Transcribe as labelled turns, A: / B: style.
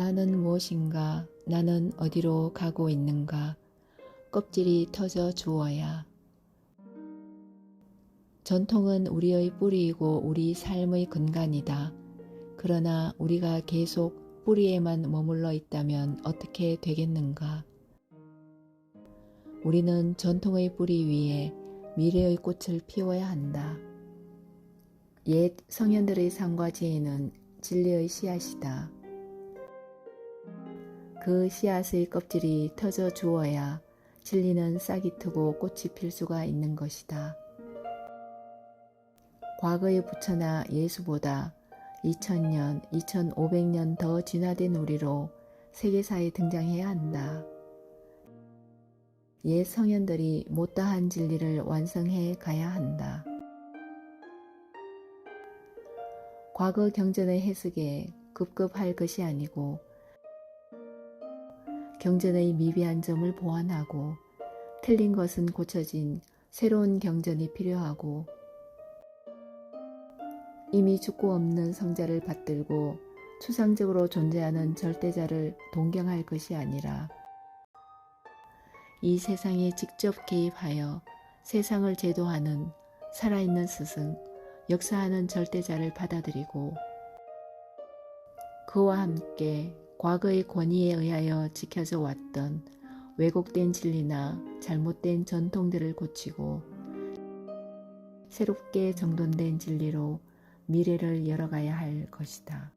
A: 나는 무엇인가? 나는 어디로 가고 있는가? 껍질이 터져 주어야. 전통은 우리의 뿌리이고 우리 삶의 근간이다. 그러나 우리가 계속 뿌리에만 머물러 있다면 어떻게 되겠는가? 우리는 전통의 뿌리 위에 미래의 꽃을 피워야 한다. 옛 성현들의 삶과 지혜는 진리의 씨앗이다. 그 씨앗의 껍질이 터져 주어야 진리는 싹이 트고 꽃이 필 수가 있는 것이다. 과거의 부처나 예수보다 2000년, 2500년 더 진화된 우리로 세계사에 등장해야 한다. 옛 성현들이 못다한 진리를 완성해 가야 한다. 과거 경전의 해석에 급급할 것이 아니고 경전의 미비한 점을 보완하고 틀린 것은 고쳐진 새로운 경전이 필요하고 이미 죽고 없는 성자를 받들고 추상적으로 존재하는 절대자를 동경할 것이 아니라 이 세상에 직접 개입하여 세상을 제도하는 살아있는 스승, 역사하는 절대자를 받아들이고 그와 함께 과거의 권위에 의하여 지켜져 왔던 왜곡된 진리나 잘못된 전통들을 고치고 새롭게 정돈된 진리로 미래를 열어가야 할 것이다.